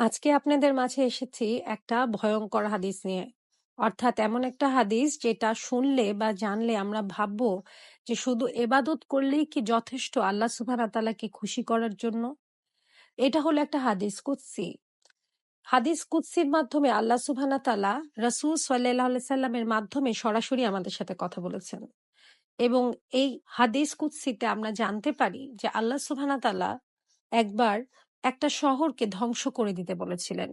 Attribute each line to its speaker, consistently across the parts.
Speaker 1: আজকে আপনাদের মাঝে এসেছি একটা ভয়ঙ্কর হাদিস নিয়ে। অর্থাৎ এমন একটা হাদিস যেটা শুনলে বা জানলে আমরা ভাববো যে শুধু এবাদত করলেই কি যথেষ্ট আল্লাহ সুবহান তাআলাকে খুশি করার জন্য? এটা হলো একটা হাদিস কুদসি। হাদিস কুদসির মাধ্যমে আল্লাহ সুবহান তাআলা রাসূল সাল্লাল্লাহু সাল্লামের মাধ্যমে সরাসরি আমাদের সাথে কথা বলেছেন। এবং এই হাদিস কুদসিতে আমরা জানতে পারি যে আল্লাহ সুবহান তাআলা একবার একটা শহরকে ধ্বংস করে দিতে বলেছিলেন।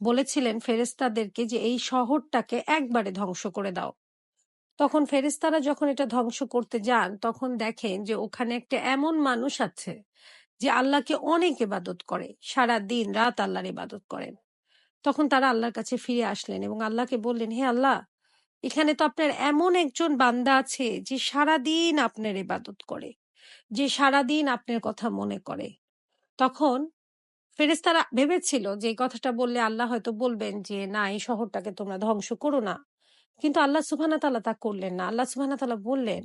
Speaker 1: বলেছিলেন ফেরেস্তাদেরকে যে এই শহরটাকে একবারে ধ্বংস করে দাও। তখন ফেরেস্তারা যখন এটা ধ্বংস করতে যান, তখন দেখেন যে ওখানে একটা এমন মানুষ আছে যে আল্লাহকে অনেক ইবাদত করে সারা দিন রাত আল্লাহর ইবাদত করেন। তখন তারা আল্লাহর কাছে ফিরে আসলেন এবং আল্লাহকে বললেন, হে আল্লাহ, এখানে তো আপনার এমন একজন বান্দা আছে যে সারা দিন আপনার ইবাদত করে, যে সারাদিন আপনার কথা মনে করে। তখন ফেরেস্তারা ভেবেছিল যে, এই কথাটা বললে আল্লাহ হয়তো বলবেন যে, না, এই শহরটাকে তোমরা ধ্বংস করো না। কিন্তু আল্লাহ সুবহানা তাআলা তা করলেন না। আল্লাহ সুবহানা তাআলা বললেন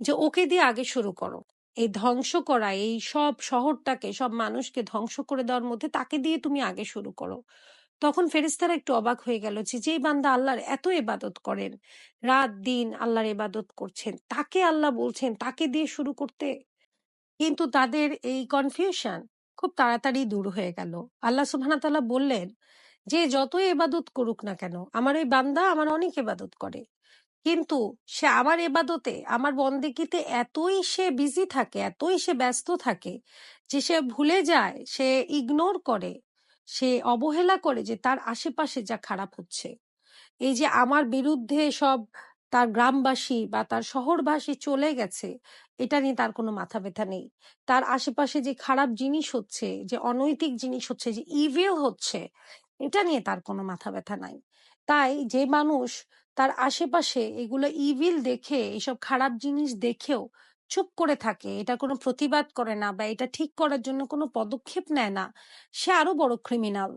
Speaker 1: যে, ওকে দিয়ে আগে শুরু করো। এই ধ্বংস করা, এই সব শহরটাকে, সব মানুষকে ধ্বংস করে দেওয়ার মধ্যে তাকে দিয়ে তুমি আগে শুরু করো। তখন ফেরেস্তারা একটু অবাক হয়ে গেল যে, যেই বান্দা আল্লাহর এত ইবাদত করেন, রাত, দিন আল্লাহর ইবাদত করছেন, তাকে আল্লাহ বলছেন তাকে দিয়ে শুরু করতে? কিন্তু তাদের এই কনফিউশন খুব তাড়াতাড়ি দূর হয়ে গেল। আল্লাহ সুবহানাহু তাআলা বললেন, যে যতই এবাদত করুক না কেন, আমার ওই বান্দা আমার অনেক এবাদত করে। কিন্তু সে আমার এবাদতে আমার বন্দেগীতে এতই সে বিজি থাকে, এতই সে ব্যস্ত থাকে যে সে ভুলে যায়, সে ইগনোর করে, সে অবহেলা করে যে তার আশেপাশে যা খারাপ হচ্ছে। এই যে আমার বিরুদ্ধে সব তার গ্রামবাসী বা তার শহরবাসী চলে গেছে, এটা নিয়ে তার কোনো মাথা ব্যথা নেই। তার আশেপাশে যে খারাপ জিনিস হচ্ছে, যে অনৈতিক জিনিস হচ্ছে, যে ইভিল হচ্ছে, এটা নিয়ে তার কোনো মাথা ব্যথা নাই। তাই যে মানুষ তার আশেপাশে এগুলো ইভিল দেখে, এসব খারাপ জিনিস দেখেও চুপ করে থাকে, এটা কোনো প্রতিবাদ করে না বা এটা ঠিক করার জন্য কোনো পদক্ষেপ নেয় না, সে আরও বড় ক্রিমিনাল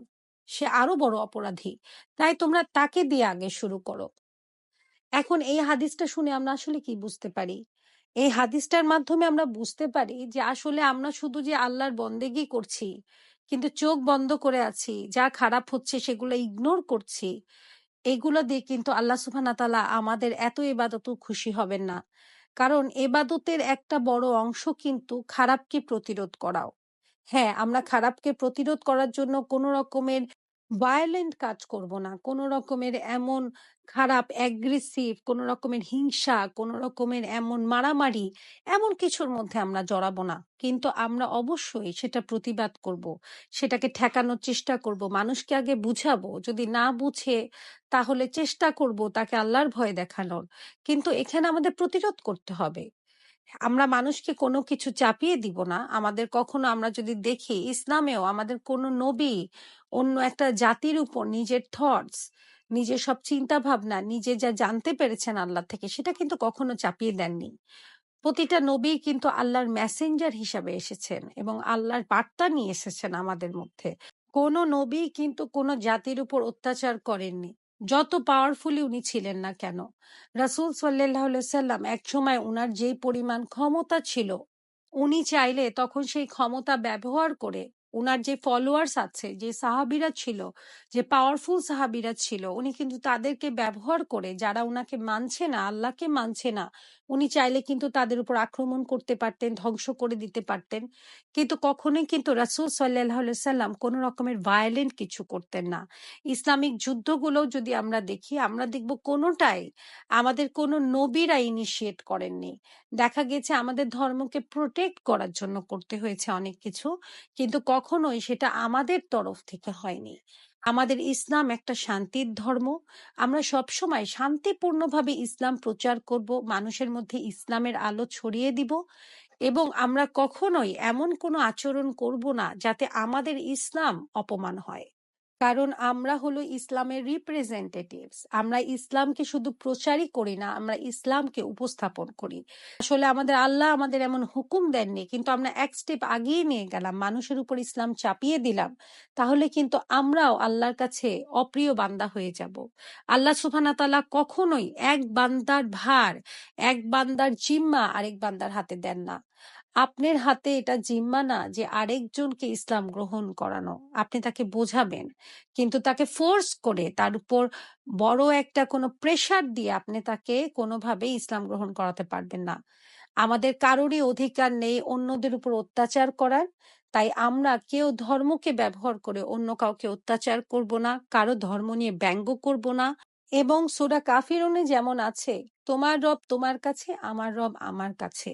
Speaker 1: সে আরও বড় অপরাধী। তাই তোমরা তাকে দিয়ে আগে শুরু করো। এখন এই হাদিসটা শুনে আমরা আসলে কি বুঝতে পারি? এই হাদিসটার মাধ্যমে আমরা বুঝতে পারি যে আসলে আমরা শুধু যে আল্লাহর বন্দেগি করছি, কিন্তু চোখ বন্ধ করে আছি, যা খারাপ হচ্ছে সেগুলো ইগনোর করছি, এগুলো দিয়ে কিন্তু আল্লাহ ওয়া তাআলা আমাদের এত ইবাদত খুশি হবেন না। কারণ এবাদতের একটা বড় অংশ কিন্তু খারাপকে প্রতিরোধ করাও। হ্যাঁ আমরা খারাপকে প্রতিরোধ করার জন্য কোনো রকমের ভায়োলেন্ট কাজ করব না। কোনো রকমের এমন খারাপ অ্যাগ্রেসিভ কোনো রকমের হিংসা, কোনো রকমের এমন মারামারি, এমন কিছুর মধ্যে আমরা জড়াবো না। কিন্তু আমরা অবশ্যই সেটা প্রতিবাদ করব, সেটাকে ঠেকানোর চেষ্টা করব, মানুষকে আগে বুঝাবো। যদি না বুঝে, তাহলে চেষ্টা করব তাকে আল্লাহর ভয় দেখানোর। কিন্তু এখানে আমাদের প্রতিরোধ করতে হবে। আমরা মানুষকে কোনো কিছু চাপিয়ে দিব না। আমাদের কখনো আমরা যদি দেখি ইসলামেও আমাদের কোনো নবী অন্য একটা জাতির উপর নিজের থটস নিজের সব চিন্তা ভাবনা নিজে যা জানতে পেরেছেন আল্লাহ থেকে, সেটা কিন্তু কখনো চাপিয়ে দেননি। প্রতিটা নবী কিন্তু আল্লাহর মেসেঞ্জার হিসাবে এসেছেন এবং আল্লাহর বার্তা নিয়ে এসেছেন আমাদের মধ্যে। কোনো নবী কিন্তু কোনো জাতির উপর অত্যাচার করেননি। যত পাওয়ারফুলি উনি ছিলেন না কেন। রাসুল সাল্লাম এক সময় উনার যেই পরিমাণ ক্ষমতা ছিল, উনি চাইলে তখন সেই ক্ষমতা ব্যবহার করে উনার যে ফলোয়ার্স আছে, যে সাহাবিরা ছিল, যে পাওয়ারফুল সাহাবিরা ছিল, উনি কিন্তু তাদেরকে ব্যবহার করে যারা উনাকে মানছে না, আল্লাহকে মানছে না উনি চাইলে কিন্তু তাদের উপর আক্রমণ করতে পারতেন, ধ্বংস করে দিতে পারতেন। কিন্তু কখনোই কিন্তু রাসূল সাল্লাহ সাল্লাম কোনো রকমের ভায়োলেন্ট কিছু করতেন না। ইসলামিক যুদ্ধগুলো যদি আমরা দেখি, আমরা দেখব কোনোটাই আমাদের কোনো নবীরা ইনিশিয়েট করেননি। দেখা গেছে আমাদের ধর্মকে প্রোটেক্ট করার জন্য করতে হয়েছে অনেক কিছু, কিন্তু কখনোই সেটা আমাদের তরফ থেকে হয়নি। আমাদের ইসলাম একটা শান্তির ধর্ম। আমরা সবসময় শান্তিপূর্ণভাবে ইসলাম প্রচার করব, মানুষের মধ্যে ইসলামের আলো ছড়িয়ে দিব এবং আমরা কখনোই এমন কোনো আচরণ করব না যাতে আমাদের ইসলাম অপমান হয়। কারণ আমরা হলো ইসলামের রিপ্রেজেন্টেটিভস আমরা ইসলামকে শুধু প্রচারই করি না, আমরা ইসলামকে উপস্থাপন করি। আসলে আমাদের আল্লাহ আমাদের এমন হুকুম দেননি, কিন্তু আমরা এক স্টেপ আগিয়ে নিয়ে গেলাম, মানুষের উপর ইসলাম চাপিয়ে দিলাম, তাহলে কিন্তু আমরাও আল্লাহর কাছে অপ্রিয় বান্দা হয়ে যাব। আল্লাহ তাআলা কখনোই এক বান্দার ভার, এক বান্দার জিম্মা আরেক বান্দার হাতে দেন না। আপনার হাতে এটা জিম্মা না যে আরেকজনকে ইসলাম গ্রহণ করানো। আপনি তাকে বোঝাবেন, কিন্তু তাকে ফোর্স করে তার উপর বড় একটা কোনো প্রেশার দিয়ে আপনি তাকে কোনোভাবে ইসলাম গ্রহণ করাতে পারবেন না। আমাদের কারোরই অধিকার নেই অন্যদের উপর অত্যাচার করার, তাই আমরা কেউ ধর্মকে ব্যবহার করে অন্য কাউকে অত্যাচার করব না, কারও ধর্ম নিয়ে ব্যঙ্গ করব না। এবং সুরা কাফিরুনে যেমন আছে তোমার রব তোমার কাছে, আমার রব আমার কাছে।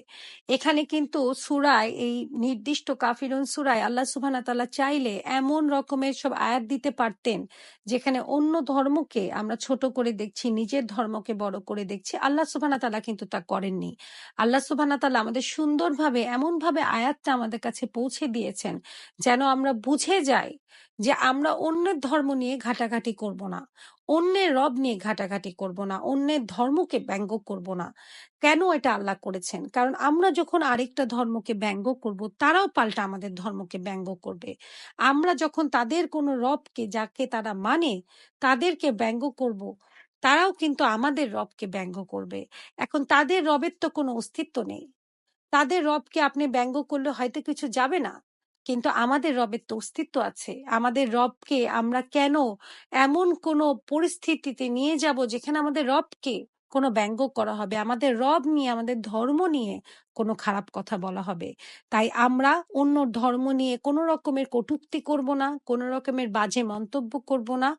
Speaker 1: এখানে কিন্তু সুরায়, এই নির্দিষ্ট কাফিরুন সুরায় আল্লাহ সুবহানাহু তাআলা চাইলে এমন রকমের সব আয়াত দিতে পারতেন, যেখানে অন্য ধর্মকে আমরা ছোট করে দেখছি, নিজের ধর্মকে বড় করে দেখছি। আল্লাহ সুবহানাহু ওয়া তাআলা কিন্তু তা করেননি। আল্লাহ সুবহানাহু ওয়া তাআলা আমাদের সুন্দরভাবে, এমনভাবে আয়াতটা আমাদের কাছে পৌঁছে দিয়েছেন, যেন আমরা বুঝে যাই যে আমরা অন্যের ধর্ম নিয়ে ঘাটাঘাটি করব না, অন্যের রব নিয়ে ঘাটাঘাটি করব না, অন্যের ধর্মকে ব্যঙ্গ করব না। কেন এটা আল্লাহ করেছেন? কারণ আমরা যখন আরেকটা ধর্মকে ব্যঙ্গ করব, তারাও পাল্টা আমাদের ধর্মকে ব্যঙ্গ করবে। আমরা যখন তাদের কোনো রবকে, যাকে তারা মানে তাদেরকে ব্যঙ্গ করব, তারাও কিন্তু আমাদের রবকে ব্যঙ্গ করবে। এখন তাদের রবের তো কোনো অস্তিত্ব নেই। তাদের রবকে আপনি ব্যঙ্গ করলে হয়তো কিছু যাবে না। কিন্তু আমাদের রবের তো অস্তিত্ব আছে। আমাদের রবকে আমরা কেন এমন কোনো পরিস্থিতিতে নিয়ে যাব যেখানে আমাদের রবকে কোনো ব্যঙ্গ করা হবে? আমাদের রব নিয়ে, আমাদের ধর্ম নিয়ে কোনো খারাপ কথা বলা হবে। তাই আমরা অন্য ধর্ম নিয়ে কোনো রকমের কটূক্তি করব না, কোনো রকমের বাজে মন্তব্য করব না।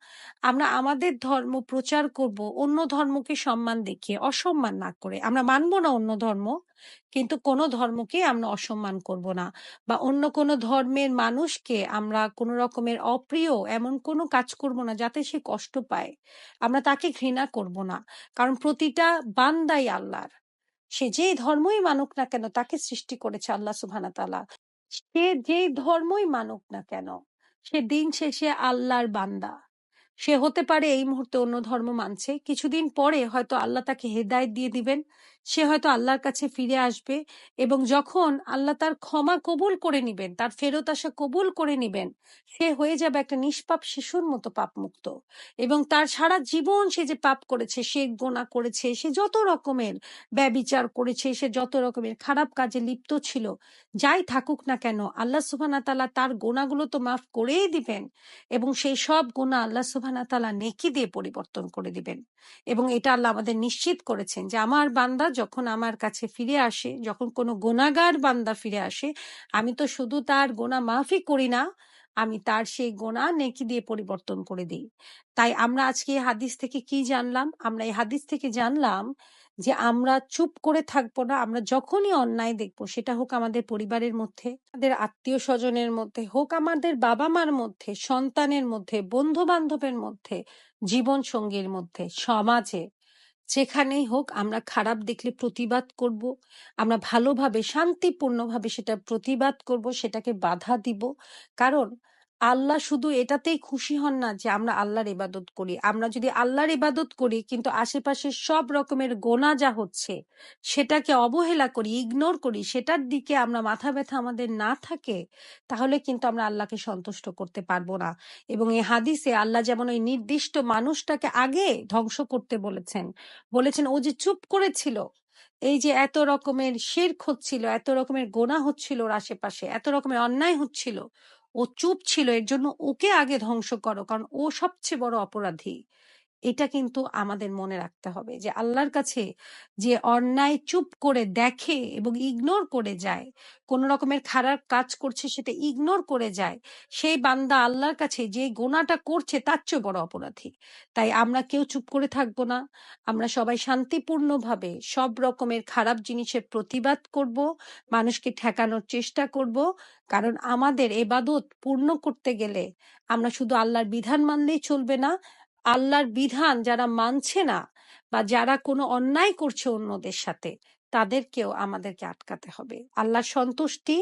Speaker 1: আমরা আমাদের ধর্ম প্রচার করব, অন্য ধর্মকে সম্মান দেখিয়ে অসম্মান না করে। আমরা মানব না অন্য ধর্ম, কিন্তু কোনো ধর্মকে আমরা অসম্মান করব না বা অন্য কোনো ধর্মের মানুষকে আমরা কোনো রকমের অপ্রিয় এমন কোনো কাজ করব না যাতে সে কষ্ট পায়। আমরা তাকে ঘৃণা করব না, কারণ প্রতিটা বান্দাই আল্লাহর। সে যে ধর্মই মানুক না কেন, তাকে সৃষ্টি করেছে আল্লাহ সুবহানাহু তালা সে যে ধর্মই মানুক না কেন, সে দিন শেষে আল্লাহর বান্দা। সে হতে পারে এই মুহূর্তে অন্য ধর্ম মানছে, কিছুদিন পরে হয়তো আল্লাহ তাকে হেদায়ত দিয়ে দিবেন। সে হয়তো আল্লাহর কাছে ফিরে আসবে এবং যখন আল্লাহ তার ক্ষমা কবুল করে নিবেন, তার ফেরত আসা কবুল করে নিবেন, সে হয়ে যাবে একটা নিষ্পাপ শিশুর মতো পাপ মুক্ত এবং তার সারা জীবন সে যে পাপ করেছে, সে গোনা করেছে, সে যত রকমের ব্যবিচার করেছে, সে যত রকমের খারাপ কাজে লিপ্ত ছিল, যাই থাকুক না কেন, আল্লাহ সুবহানাহু ওয়া তাআলা তার গোনাগুলো তো মাফ করেই দিবেন এবং সেই সব গোনা আল্লাহ সুবহানাহু তালা নেকি দিয়ে পরিবর্তন করে দিবেন। এবং এটা আল্লাহ আমাদের নিশ্চিত করেছেন যে, আমার বান্দা যখন আমার কাছে ফিরে আসে, যখন কোনো গোনাগার বান্দা ফিরে আসে, আমি তো শুধু তার গোনা মাফি করি না, আমি তার সেই গোনা নেকি দিয়ে পরিবর্তন করে দিই। তাই আমরা আজকে এই হাদিস থেকে কি জানলাম? আমরা এই হাদিস থেকে জানলাম যে আমরা চুপ করে থাকব না, আমরা যখনই অন্যায় দেখব, সেটা হোক আমাদের পরিবারের মধ্যে, আমাদের আত্মীয় স্বজনের মধ্যে, হোক আমাদের বাবা মার মধ্যে, সন্তানের মধ্যে বন্ধু বান্ধবের মধ্যে জীবন সঙ্গীর মধ্যে, সমাজে যেখানেই হোক আমরা খারাপ দেখলে প্রতিবাদ করব, আমরা ভালোভাবে, শান্তিপূর্ণভাবে সেটা প্রতিবাদ করব, সেটাকে বাধা দিব। কারণ আল্লাহ শুধু এটাতেই খুশি হন না যে আমরা আল্লাহর ইবাদত করি। আমরা যদি আল্লাহর ইবাদত করি, কিন্তু আশেপাশে সব রকমের গোনা যা হচ্ছে, সেটাকে অবহেলা করি ইগনোর করি, সেটার দিকে আমরা মাথা ব্যথা আমাদের না থাকে, তাহলে কিন্তু আমরা আল্লাহকে সন্তুষ্ট করতে পারব না। এবং এই হাদিসে আল্লাহ যেমন ওই নির্দিষ্ট মানুষটাকে আগে ধ্বংস করতে বলেছেন বলেছেন, ও যে চুপ করেছিল, এই যে এত রকমের শির্ক হচ্ছিল, এত রকমের গোনা হচ্ছিল ওর আশেপাশে, এত রকমের অন্যায় হচ্ছিল ও চুপ ছিল এর জন্য ওকে আগে ধ্বংস করো কারণ ও সবচেয়ে বড় অপরাধী। এটা কিন্তু আমাদের মনে রাখতে হবে যে আল্লাহর কাছে যে অন্যায় চুপ করে দেখে এবং ইগনোর করে যায়, কোন রকমের খারাপ কাজ করছে সেটা ইগনোর করে যায়, সেই বান্দা আল্লাহর কাছে যে গোনাটা করছে তার চেয়ে বড় অপরাধী। তাই আমরা কেউ চুপ করে থাকব না, আমরা সবাই শান্তিপূর্ণভাবে সব রকমের খারাপ জিনিসের প্রতিবাদ করব, মানুষকে ঠেকানোর চেষ্টা করব, কারণ আমাদের এবাদত পূর্ণ করতে গেলে আমরা শুধু আল্লাহর বিধান মানলেই চলবে না আল্লাহর বিধান যারা মানছে না বা যারা কোনো অন্যায় করছে অন্যদের সাথে, তাদেরকেও আমাদেরকে আটকাতে হবে। আল্লাহর সন্তুষ্টি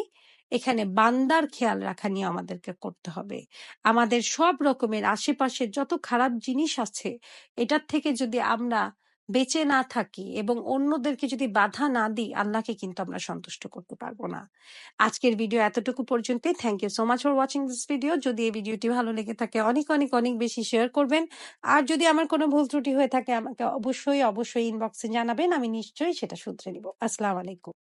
Speaker 1: এখানে বান্দার খেয়াল রাখা নিয়ে আমাদেরকে করতে হবে। আমাদের সব রকমের আশেপাশে যত খারাপ জিনিস আছে, এটার থেকে যদি আমরা বেঁচে না থাকি এবং অন্যদেরকে যদি বাধা না দিই, আল্লাহকে কিন্তু আমরা সন্তুষ্ট করতে পারব না। আজকের ভিডিও এতটুকু পর্যন্ত thank you so much for watching this video যদি এই ভিডিওটি ভালো লেগে থাকে, অনেক অনেক অনেক বেশি শেয়ার করবেন। আর যদি আমার কোনো ভুল ত্রুটি হয়ে থাকে, আমাকে অবশ্যই অবশ্যই ইনবক্সে জানাবেন। আমি নিশ্চয়ই সেটা শুধরে নিব। আসসালাম আলাইকুম।